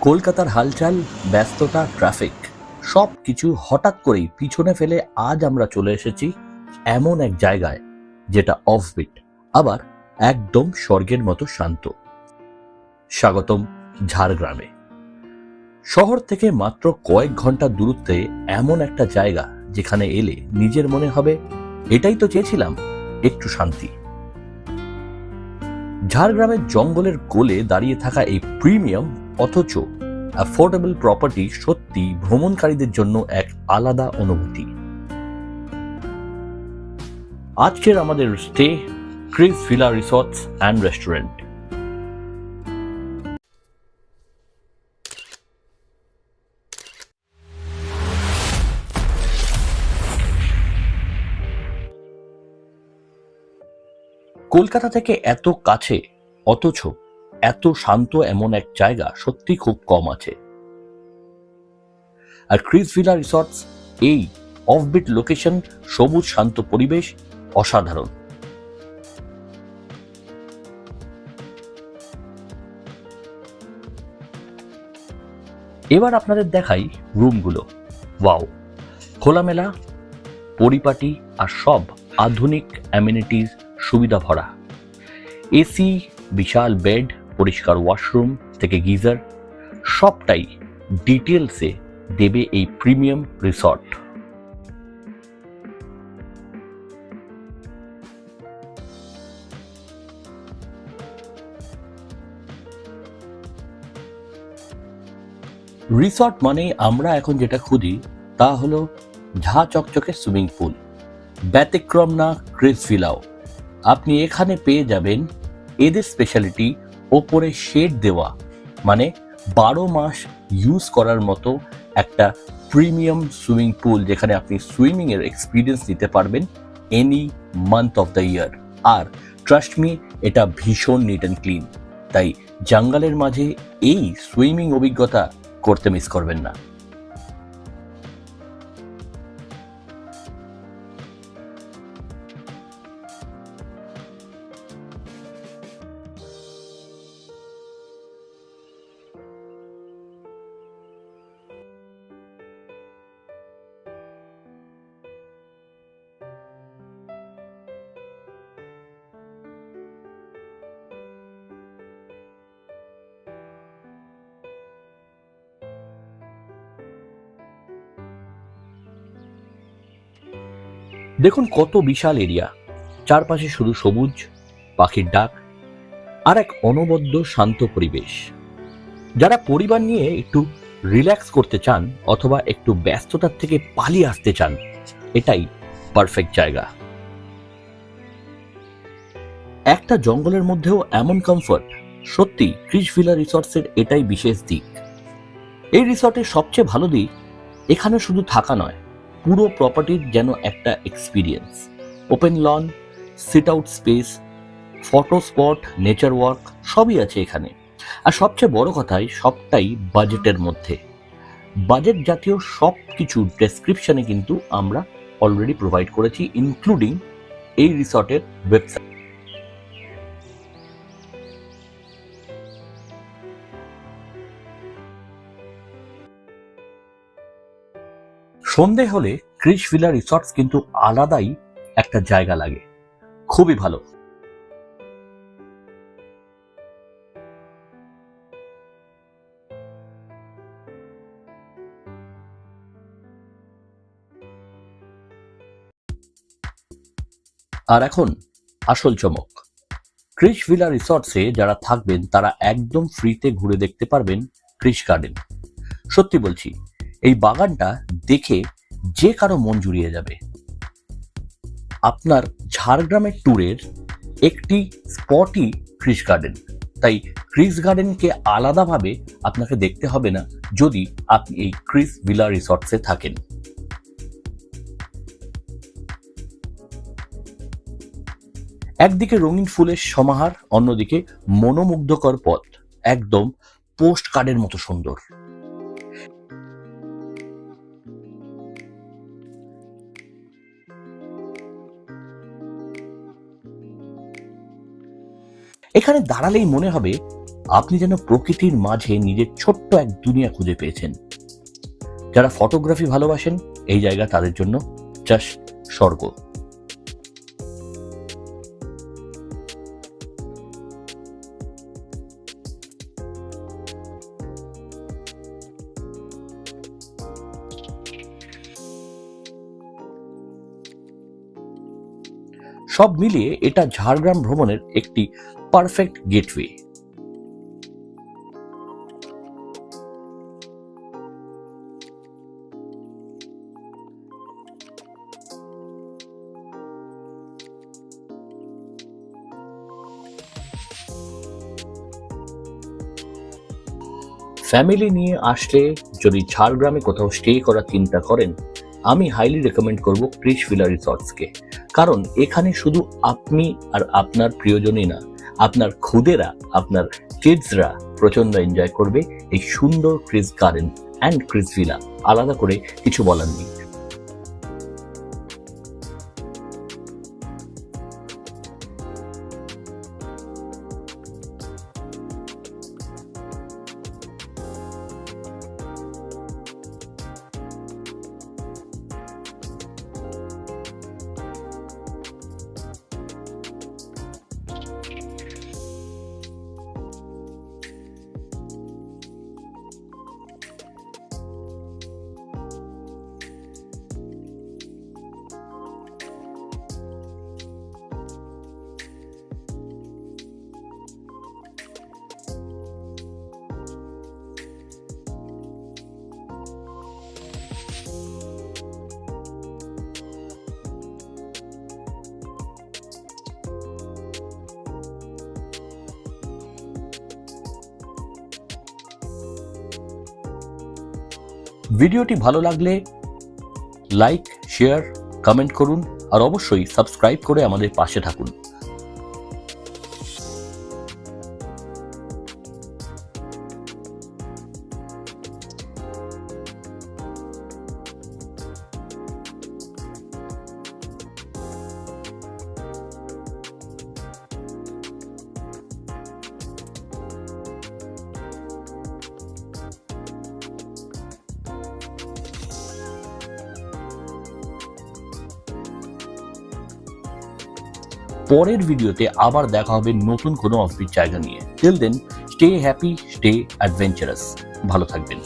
কলকাতার হালচাল, ব্যস্ততা ট্রাফিক সব কিছু হঠাৎ করেই পিছনে ফেলে আজ আমরা চলে এসেছি এমন এক জায়গায়, যেটা অফবিট আবার একদম স্বর্গের মতো শান্ত। স্বাগতম ঝাড়গ্রামে। শহর থেকে মাত্র কয়েক ঘণ্টা দূরত্বে এমন একটা জায়গা, যেখানে এলে নিজের মনে হবে, এটাই তো চেয়েছিলাম, একটু শান্তি। ঝাড়গ্রামের জঙ্গলের কোলে দাঁড়িয়ে থাকা এই প্রিমিয়াম অথচ অ্যাফোর্ডেবল প্রপার্টি সত্যি ভ্রমণকারীদের জন্য এক আলাদা অনুভূতি। আজকের আমাদের stay Kris villa resorts and restaurant Kolkata থেকে এত কাছে, অথচ এত শান্ত এমন এক জায়গা সত্যি খুব কম আছে। আর ক্রিস ভিলা রিসর্টস, এই অফবিট লোকেশন সবুজ শান্ত পরিবেশ অসাধারণ। এবার আপনাদের দেখাই রুমগুলো। ওয়াও, খোলামেলা, পরিপাটি আর সব আধুনিক অ্যামিনিটিস সুবিধা ভরা এসি, বিশাল বেড পরিষ্কার ওয়াশরুম থেকে গিজার, সবটাই ডিটেলসে দেবে এই প্রিমিয়াম রিসর্ট রিসর্ট মানে আমরা এখন যেটা খুঁজি, তা হলো ঝা চকচকে সুইমিং পুল ব্যতিক্রম না ক্রিস ভিলাও আপনি এখানে পেয়ে যাবেন এদের স্পেশালিটি ওপরে শেড দেওয়া মানে বারো মাস ইউজ করার মতো একটা প্রিমিয়াম সুইমিং পুল যেখানে আপনি সুইমিংয়ের এক্সপিরিয়েন্স নিতে পারবেন any month of the year R trust me এটা ভীষণ নিট অ্যান্ড ক্লিন তাই জঙ্গলের মাঝে এই সুইমিং অভিজ্ঞতা করতে মিস করবেন না। দেখুন কত বিশাল এরিয়া। চারপাশে শুধু সবুজ, পাখির ডাক, আর এক অনবদ্য শান্ত পরিবেশ। যারা পরিবার নিয়ে একটু রিল্যাক্স করতে চান অথবা একটু ব্যস্ততার থেকে পালিয়ে আসতে চান, এটাই পারফেক্ট জায়গা। একটা জঙ্গলের মধ্যেও এমন কমফর্ট সত্যি ক্রিস ভিলা রিসর্টসের এটাই বিশেষ দিক। এই রিসর্টের সবচেয়ে ভালো দিক, এখানে শুধু থাকা নয় পুরো প্রপার্টির যেন একটা experience open lawn sit out space photo spot nature work সবই আছে এখানে। আর সবচেয়ে বড় কথাই, সবটাই বাজেটের মধ্যে। বাজেট জাতীয় সব কিছু ডেসক্রিপশানে কিন্তু আমরা অলরেডি প্রোভাইড করেছি ইনক্লুডিং এই রিসর্টের ওয়েবসাইট সন্ধে হলে ক্রিস ভিলা রিসর্টস কিন্তু আলাদাই একটা জায়গা লাগে। খুবই ভালো। আর এখন আসল চমক। ক্রিস ভিলা রিসর্টসে যারা থাকবেন, তারা একদম ফ্রিতে ঘুরে দেখতে পারবেন ক্রিস গার্ডেন। সত্যি বলছি এই বাগানটা দেখে যে কারও মন জুড়িয়ে যাবে। আপনার ঝাড়গ্রামের ট্যুরের একটি স্পটই ক্রিস গার্ডেন। তাই ক্রিস গার্ডেনকে আলাদাভাবে আপনাকে দেখতে হবে না যদি আপনি এই ক্রিস ভিলা রিসর্টসে থাকেন। একদিকে রঙিন ফুলের সমাহার, অন্যদিকে মনোমুগ্ধকর পথ। একদম পোস্ট কার্ডের মতো সুন্দর। এখানে দাঁড়ালেই মনে হবে আপনি যেন প্রকৃতির মাঝে নিজের ছোট্ট এক দুনিয়া খুঁজে পেয়েছেন। যারা ফটোগ্রাফি ভালোবাসেন, এই জায়গা তাদের জন্য জাস্ট স্বর্গ। সব মিলিয়ে এটা ঝাড়গ্রাম ভ্রমণের একটি পারফেক্ট গেটওয়ে ফ্যামিলি নিয়ে আসলে যদি ঝাড়গ্রামে কোথাও স্টে করার চিন্তা করেন, আমি হাইলি রেকমেন্ড করব ক্রিশ ভিলা রিসর্টসকে কারণ এখানে শুধু আপনি আর আপনার প্রিয়জনই না, আপনার খুদেরা, আপনার কিডসরা প্রচণ্ড এনজয় করবে এই সুন্দর Kris garden and Kris villa আলাদা করে কিছু বলার নেই। ভিডিওটি ভালো লাগলে লাইক শেয়ার কমেন্ট করুন আর অবশ্যই সাবস্ক্রাইব করে আমাদের পাশে থাকুন। পরের ভিডিওতে আবার দেখা হবে নতুন কোনো অফিস জায়গা নিয়ে। Till then stay happy stay adventurous ভালো থাকবেন।